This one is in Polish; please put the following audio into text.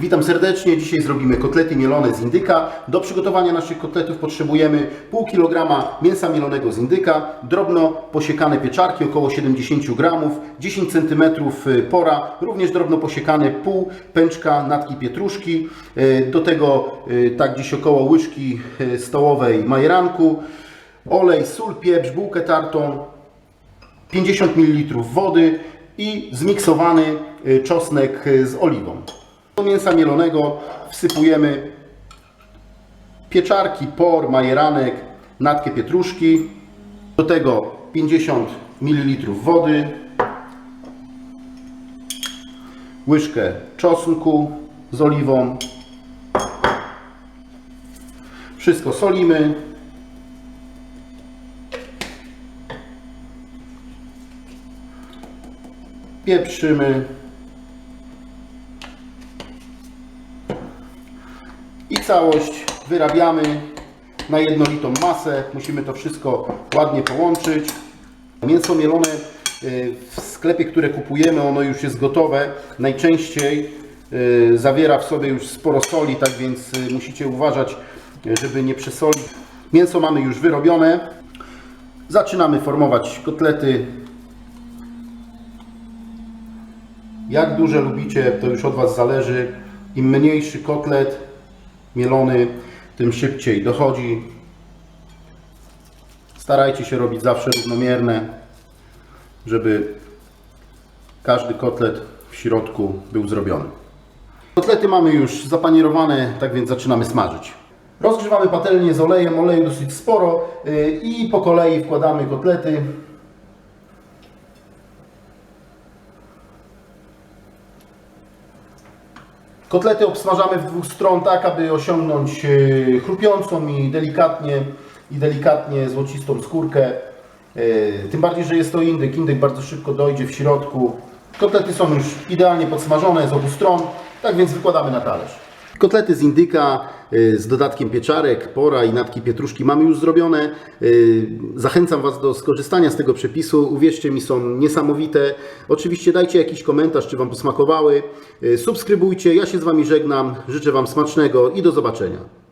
Witam serdecznie. Dzisiaj zrobimy kotlety mielone z indyka. Do przygotowania naszych kotletów potrzebujemy pół kilograma mięsa mielonego z indyka, drobno posiekane pieczarki, około 70 gramów, 10 cm pora, również drobno posiekane pół pęczka natki pietruszki, e, do tego e, tak gdzieś około łyżki stołowej majeranku, olej, sól, pieprz, bułkę tartą, 50 ml wody i zmiksowany y, czosnek y, z oliwą. Do mięsa mielonego wsypujemy pieczarki, por, majeranek, natkę pietruszki, do tego 50 ml wody, łyżkę czosnku z oliwą. Wszystko solimy. pieprzymy i całość wyrabiamy na jednolitą masę. Musimy to wszystko ładnie połączyć. Mięso mielone y, w sklepie, które kupujemy, ono już jest gotowe. Najczęściej y, zawiera w sobie już sporo soli, tak więc y, musicie uważać, żeby nie przesolić. Mięso mamy już wyrobione. Zaczynamy formować kotlety Jak duże lubicie, to już od Was zależy. Im mniejszy kotlet mielony, tym szybciej dochodzi. Starajcie się robić zawsze równomierne, żeby każdy kotlet w środku był zrobiony. Kotlety mamy już zapanierowane, tak więc zaczynamy smażyć. Rozgrzewamy patelnię z olejem, oleju dosyć sporo yy, i po kolei wkładamy kotlety. Kotlety obsmażamy w dwóch stron tak, aby osiągnąć e, chrupiącą i delikatnie, i delikatnie złocistą skórkę. E, Tym bardziej, że jest to indyk. Indyk bardzo szybko dojdzie w środku. Kotlety są już idealnie podsmażone z obu stron, tak więc wykładamy na talerz. Kotlety z indyka y, z dodatkiem pieczarek, pora i natki pietruszki mamy już zrobione. Y, Zachęcam Was do skorzystania z tego przepisu. Uwierzcie mi, są niesamowite. Oczywiście dajcie jakiś komentarz, czy Wam posmakowały. Y, Subskrybujcie. Ja się z Wami żegnam. Życzę Wam smacznego i do zobaczenia.